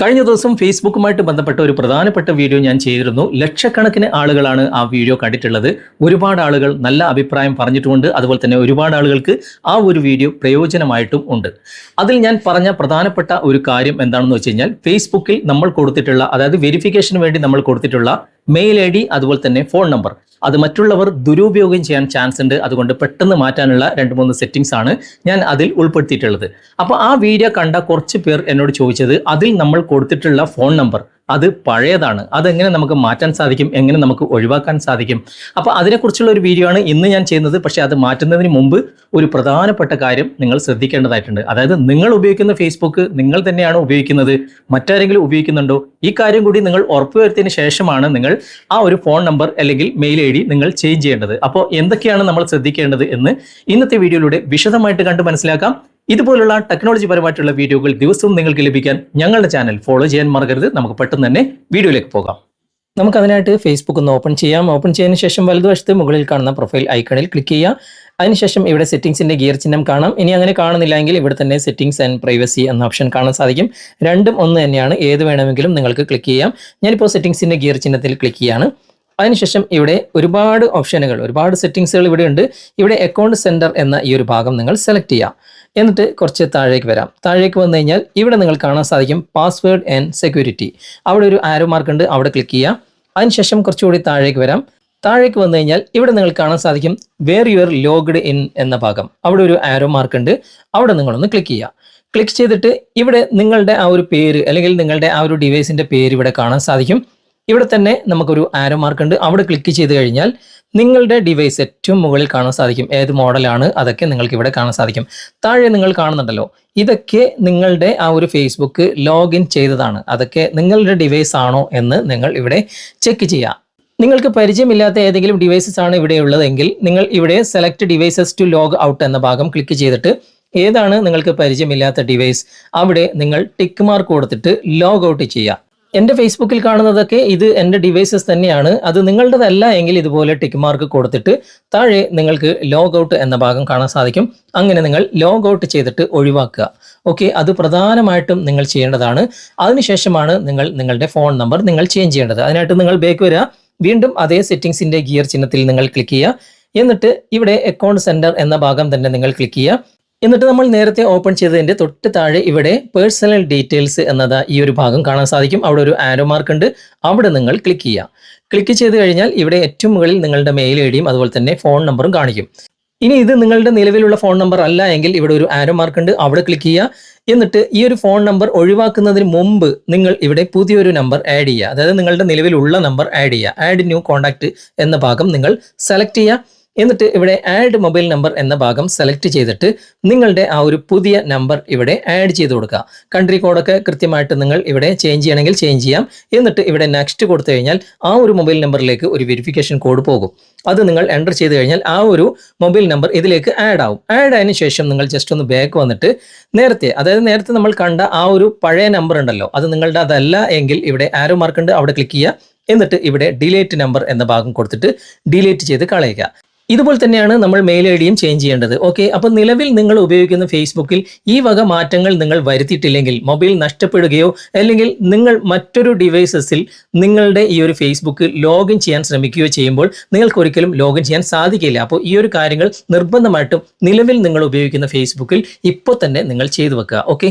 കഴിഞ്ഞ ദിവസം ഫേസ്ബുക്കുമായിട്ട് ബന്ധപ്പെട്ട ഒരു പ്രധാനപ്പെട്ട വീഡിയോ ഞാൻ ചെയ്തിരുന്നു. ലക്ഷക്കണക്കിന് ആളുകളാണ് ആ വീഡിയോ കണ്ടിട്ടുള്ളത്. ഒരുപാട് ആളുകൾ നല്ല അഭിപ്രായം പറഞ്ഞിട്ടുമുണ്ട്. അതുപോലെ തന്നെ ഒരുപാട് ആളുകൾക്ക് ആ ഒരു വീഡിയോ പ്രയോജനമായിട്ടും ഉണ്ട്. അതിൽ ഞാൻ പറഞ്ഞ പ്രധാനപ്പെട്ട ഒരു കാര്യം എന്താണെന്ന് വെച്ച് കഴിഞ്ഞാൽ ഫേസ്ബുക്കിൽ നമ്മൾ കൊടുത്തിട്ടുള്ള അതായത് വെരിഫിക്കേഷന് വേണ്ടി നമ്മൾ കൊടുത്തിട്ടുള്ള മെയിൽ ഐ ഡി അതുപോലെ തന്നെ ഫോൺ നമ്പർ അത് മറ്റുള്ളവർ ദുരുപയോഗം ചെയ്യാൻ ചാൻസ് ഉണ്ട്. അതുകൊണ്ട് പെട്ടെന്ന് മാറ്റാനുള്ള രണ്ട് മൂന്ന് സെറ്റിംഗ്സ് ആണ് ഞാൻ അതിൽ ഉൾപ്പെടുത്തിയിട്ടുള്ളത്. അപ്പോൾ ആ വീഡിയോ കണ്ട കുറച്ച് പേർ എന്നോട് ചോദിച്ചത് അതിൽ നമ്മൾ കൊടുത്തിട്ടുള്ള ഫോൺ നമ്പർ അത് പഴയതാണ്. അതെങ്ങനെ നമുക്ക് മാറ്റാൻ സാധിക്കും? എങ്ങനെ നമുക്ക് ഒഴിവാക്കാൻ സാധിക്കും? അപ്പോൾ അതിനെക്കുറിച്ചുള്ള ഒരു വീഡിയോ ആണ് ഇന്ന് ഞാൻ ചെയ്യുന്നത്. പക്ഷേ അത് മാറ്റുന്നതിന് മുമ്പ് ഒരു പ്രധാനപ്പെട്ട കാര്യം നിങ്ങൾ ശ്രദ്ധിക്കേണ്ടതായിട്ടുണ്ട്. അതായത് നിങ്ങൾ ഉപയോഗിക്കുന്ന ഫേസ്ബുക്ക് നിങ്ങൾ തന്നെയാണ് ഉപയോഗിക്കുന്നത്. മറ്റാരെങ്കിലും ഉപയോഗിക്കുന്നുണ്ടോ? ഈ കാര്യം കൂടി നിങ്ങൾ ഉറപ്പുവരുത്തിയതിന് ശേഷമാണ് നിങ്ങൾ ആ ഒരു ഫോൺ നമ്പർ അല്ലെങ്കിൽ മെയിൽ ഐ നിങ്ങൾ ചേഞ്ച് ചെയ്യേണ്ടത്. അപ്പോൾ എന്തൊക്കെയാണ് നമ്മൾ ശ്രദ്ധിക്കേണ്ടത് എന്ന് ഇന്നത്തെ വീഡിയോയിലൂടെ വിശദമായിട്ട് കണ്ട് മനസ്സിലാക്കാം. ഇതുപോലുള്ള ടെക്നോളജി പരമായിട്ടുള്ള വീഡിയോകൾ ദിവസവും നിങ്ങൾക്ക് ലഭിക്കാൻ ഞങ്ങളുടെ ചാനൽ ഫോളോ ചെയ്യാൻ മറക്കരുത്. നമുക്ക് പെട്ടെന്ന് തന്നെ വീഡിയോയിലേക്ക് പോകാം. നമുക്ക് അതിനായിട്ട് ഫേസ്ബുക്ക് ഒന്ന് ഓപ്പൺ ചെയ്യാം. ഓപ്പൺ ചെയ്യുന്ന ശേഷം വലതുവശത്ത് മുകളിൽ കാണുന്ന പ്രൊഫൈൽ ഐക്കണിൽ ക്ലിക്ക് ചെയ്യുക. അതിനുശേഷം ഇവിടെ സെറ്റിംഗ്സിന്റെ ഗിയർ ചിഹ്നം കാണാം. ഇനി അങ്ങനെ കാണുന്നില്ലെങ്കിൽ ഇവിടെ തന്നെ സെറ്റിംഗ്സ് ആൻഡ് പ്രൈവസി എന്ന ഓപ്ഷൻ കാണാൻ സാധിക്കും. രണ്ടും ഒന്ന് തന്നെയാണ്. ഏത് വേണമെങ്കിലും നിങ്ങൾക്ക് ക്ലിക്ക് ചെയ്യാം. ഞാനിപ്പോൾ സെറ്റിംഗ്സിന്റെ ഗിയർ ചിഹ്നത്തിൽ ക്ലിക്ക് ചെയ്യാണ്. അതിനുശേഷം ഇവിടെ ഒരുപാട് ഓപ്ഷനുകൾ ഒരുപാട് സെറ്റിംഗ്സുകൾ ഇവിടെ ഉണ്ട്. ഇവിടെ അക്കൗണ്ട് സെന്റർ എന്ന ഈ ഒരു ഭാഗം നിങ്ങൾ സെലക്ട് ചെയ്യാം എന്നിട്ട് കുറച്ച് താഴേക്ക് വരാം. താഴേക്ക് വന്നു കഴിഞ്ഞാൽ ഇവിടെ നിങ്ങൾ കാണാൻ സാധിക്കും പാസ്വേഡ് ആൻഡ് സെക്യൂരിറ്റി അവിടെ ഒരു ആരോ മാർക്ക് ഉണ്ട്. അവിടെ ക്ലിക്ക് ചെയ്യാം. അതിനുശേഷം കുറച്ചുകൂടി താഴേക്ക് വരാം. താഴേക്ക് വന്നു കഴിഞ്ഞാൽ ഇവിടെ നിങ്ങൾ കാണാൻ സാധിക്കും വേർ യുവർ ലോഗ്ഡ് ഇൻ എന്ന ഭാഗം. അവിടെ ഒരു ആരോ മാർക്ക് ഉണ്ട്. അവിടെ നിങ്ങളൊന്ന് ക്ലിക്ക് ചെയ്യുക ക്ലിക്ക് ചെയ്തിട്ട് ഇവിടെ നിങ്ങളുടെ ആ ഒരു പേര് അല്ലെങ്കിൽ നിങ്ങളുടെ ആ ഒരു ഡിവൈസിന്റെ പേര് ഇവിടെ കാണാൻ സാധിക്കും. ഇവിടെ തന്നെ നമുക്കൊരു ആരോ മാർക്ക് ഉണ്ട്. അവിടെ ക്ലിക്ക് ചെയ്ത് കഴിഞ്ഞാൽ നിങ്ങളുടെ ഡിവൈസ് ഏറ്റവും മുകളിൽ കാണാൻ സാധിക്കും. ഏത് മോഡലാണ് അതൊക്കെ നിങ്ങൾക്ക് ഇവിടെ കാണാൻ സാധിക്കും. താഴെ നിങ്ങൾ കാണുന്നുണ്ടല്ലോ. ഇതൊക്കെ നിങ്ങളുടെ ആ ഒരു ഫേസ്ബുക്ക് ലോഗിൻ ചെയ്തതാണ്. അതൊക്കെ നിങ്ങളുടെ ഡിവൈസ് ആണോ എന്ന് നിങ്ങൾ ഇവിടെ ചെക്ക് ചെയ്യുക നിങ്ങൾക്ക് പരിചയമില്ലാത്ത ഏതെങ്കിലും ഡിവൈസസ് ആണ് ഇവിടെ ഉള്ളതെങ്കിൽ നിങ്ങൾ ഇവിടെ select devices to log out എന്ന ഭാഗം ക്ലിക്ക് ചെയ്തിട്ട് ഏതാണ് നിങ്ങൾക്ക് പരിചയമില്ലാത്ത ഡിവൈസ് അവിടെ നിങ്ങൾ ടിക്ക് മാർക്ക് കൊടുത്തിട്ട് ലോഗ് ഔട്ട് ചെയ്യുക. എന്റെ ഫേസ്ബുക്കിൽ കാണുന്നതൊക്കെ ഇത് എന്റെ ഡിവൈസസ് തന്നെയാണ്. അത് നിങ്ങളുടേതല്ല എങ്കിൽ ഇതുപോലെ ടിക്ക് മാർക്ക് കൊടുത്തിട്ട് താഴെ നിങ്ങൾക്ക് ലോഗ് ഔട്ട് എന്ന ഭാഗം കാണാൻ സാധിക്കും. അങ്ങനെ നിങ്ങൾ ലോഗ് ഔട്ട് ചെയ്തിട്ട് ഒഴിവാക്കുക. ഓക്കെ അത് പ്രധാനമായിട്ടും നിങ്ങൾ ചെയ്യേണ്ടതാണ്. അതിനുശേഷമാണ് നിങ്ങൾ നിങ്ങളുടെ ഫോൺ നമ്പർ നിങ്ങൾ ചേഞ്ച് ചെയ്യേണ്ടത്. അതിനായിട്ട് നിങ്ങൾ ബേക്ക് വരിക. വീണ്ടും അതേ സെറ്റിംഗ്സിന്റെ ഗിയർ ചിഹ്നത്തിൽ നിങ്ങൾ ക്ലിക്ക് ചെയ്യുക. എന്നിട്ട് ഇവിടെ അക്കൗണ്ട് സെന്റർ എന്ന ഭാഗം തന്നെ നിങ്ങൾ ക്ലിക്ക് ചെയ്യുക. എന്നിട്ട് നമ്മൾ നേരത്തെ ഓപ്പൺ ചെയ്തതിന്റെ തൊട്ട് താഴെ ഇവിടെ പേഴ്സണൽ ഡീറ്റെയിൽസ് എന്നത് ഈ ഒരു ഭാഗം കാണാൻ സാധിക്കും. അവിടെ ഒരു ആരോ മാർക്ക് ഉണ്ട്. അവിടെ നിങ്ങൾ ക്ലിക്ക് ചെയ്യുക. ക്ലിക്ക് ചെയ്ത് കഴിഞ്ഞാൽ ഇവിടെ ഏറ്റവും മുകളിൽ നിങ്ങളുടെ മെയിൽ ഐ ഡിയും അതുപോലെ തന്നെ ഫോൺ നമ്പറും കാണിക്കും. ഇനി ഇത് നിങ്ങളുടെ നിലവിലുള്ള ഫോൺ നമ്പർ അല്ല എങ്കിൽ ഇവിടെ ഒരു ആരോ മാർക്ക് ഉണ്ട്. അവിടെ ക്ലിക്ക് ചെയ്യുക. എന്നിട്ട് ഈ ഒരു ഫോൺ നമ്പർ ഒഴിവാക്കുന്നതിന് മുമ്പ് നിങ്ങൾ ഇവിടെ പുതിയൊരു നമ്പർ ആഡ് ചെയ്യുക. അതായത് നിങ്ങളുടെ നിലവിലുള്ള നമ്പർ ആഡ് ചെയ്യുക. ആഡ് ന്യൂ കോൺടാക്ട് എന്ന ഭാഗം നിങ്ങൾ സെലക്ട് ചെയ്യുക. എന്നിട്ട് ഇവിടെ ആഡ് മൊബൈൽ നമ്പർ എന്ന ഭാഗം സെലക്ട് ചെയ്തിട്ട് നിങ്ങളുടെ ആ ഒരു പുതിയ നമ്പർ ഇവിടെ ആഡ് ചെയ്ത് കൊടുക്കുക. കൺട്രി കോഡൊക്കെ കൃത്യമായിട്ട് നിങ്ങൾ ഇവിടെ ചേഞ്ച് ചെയ്യണമെങ്കിൽ ചേഞ്ച് ചെയ്യാം. എന്നിട്ട് ഇവിടെ നെക്സ്റ്റ് കൊടുത്തു കഴിഞ്ഞാൽ ആ ഒരു മൊബൈൽ നമ്പറിലേക്ക് ഒരു വെരിഫിക്കേഷൻ കോഡ് പോകും. അത് നിങ്ങൾ എന്റർ ചെയ്ത് കഴിഞ്ഞാൽ ആ ഒരു മൊബൈൽ നമ്പർ ഇതിലേക്ക് ആഡ് ആവും. ആഡ് ആയതിനു ശേഷം നിങ്ങൾ ജസ്റ്റ് ഒന്ന് ബാക്ക് വന്നിട്ട് നേരത്തെ അതായത് നേരത്തെ നമ്മൾ കണ്ട ആ ഒരു പഴയ നമ്പർ ഉണ്ടല്ലോ അത് നിങ്ങളുടെ അതല്ല എങ്കിൽ ഇവിടെ ആരോ മാർക്ക് ഉണ്ട് അവിടെ ക്ലിക്ക് ചെയ്യുക. എന്നിട്ട് ഇവിടെ ഡിലേറ്റ് നമ്പർ എന്ന ഭാഗം കൊടുത്തിട്ട് ഡിലേറ്റ് ചെയ്ത് കളയുക. ഇതുപോലെ തന്നെയാണ് നമ്മൾ മെയിൽ ഐ ഡിയും ചേഞ്ച് ചെയ്യേണ്ടത്. ഓക്കെ അപ്പോൾ നിലവിൽ നിങ്ങൾ ഉപയോഗിക്കുന്ന ഫേസ്ബുക്കിൽ ഈ വക മാറ്റങ്ങൾ നിങ്ങൾ വരുത്തിയിട്ടില്ലെങ്കിൽ മൊബൈൽ നഷ്ടപ്പെടുകയോ അല്ലെങ്കിൽ നിങ്ങൾ മറ്റൊരു ഡിവൈസസിൽ നിങ്ങളുടെ ഈ ഒരു ഫേസ്ബുക്ക് ലോഗിൻ ചെയ്യാൻ ശ്രമിക്കുകയോ ചെയ്യുമ്പോൾ നിങ്ങൾക്ക് ഒരിക്കലും ലോഗിൻ ചെയ്യാൻ സാധിക്കില്ല. അപ്പോൾ ഈ ഒരു കാര്യങ്ങൾ നിർബന്ധമായിട്ടും നിലവിൽ നിങ്ങൾ ഉപയോഗിക്കുന്ന ഫേസ്ബുക്കിൽ ഇപ്പോൾ തന്നെ നിങ്ങൾ ചെയ്തു വെക്കുക. ഓക്കെ